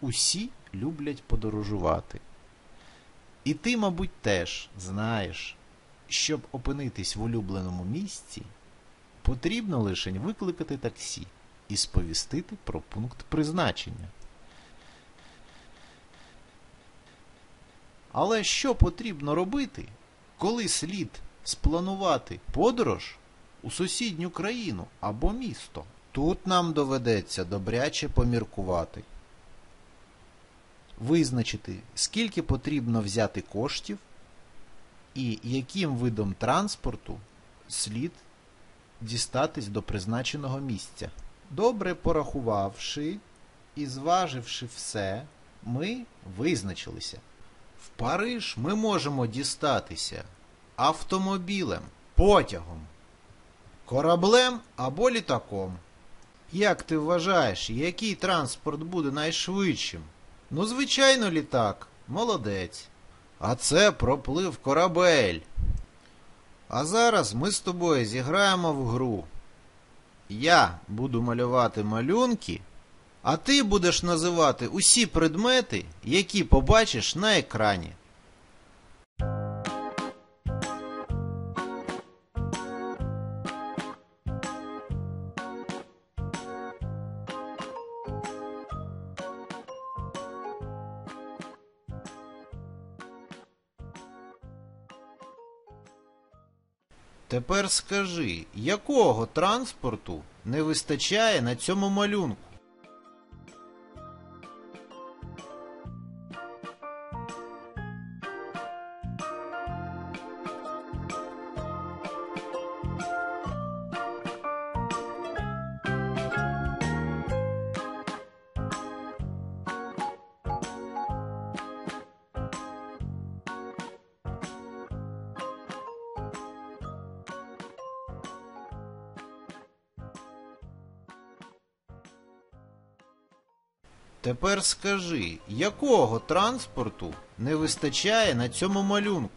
усі люблять подорожувати. І ти, мабуть, теж знаєш, щоб опинитись в улюбленому місці, потрібно лише викликати таксі і сповістити про пункт призначення. Але що потрібно робити, коли слід спланувати подорож у сусідню країну або місто? Тут нам доведеться добряче поміркувати. Визначити, скільки потрібно взяти коштів і яким видом транспорту слід дістатись до призначеного місця. Добре порахувавши і зваживши все, ми визначилися. В Париж ми можемо дістатися автомобілем, потягом, кораблем або літаком. Як ти вважаєш, який транспорт буде найшвидшим? Ну, звичайно, літак. Молодець. А це проплив корабель. А зараз ми з тобою зіграємо в гру. Я буду малювати малюнки, а ти будеш називати усі предмети, які побачиш на екрані. Тепер скажи, якого транспорту не вистачає на цьому малюнку? Тепер скажи, якого транспорту не вистачає на цьому малюнку?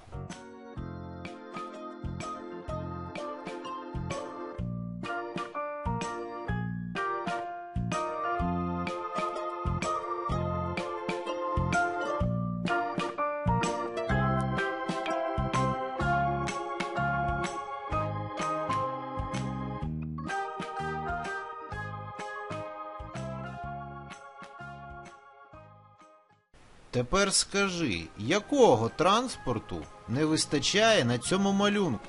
Тепер скажи, якого транспорту не вистачає на цьому малюнку?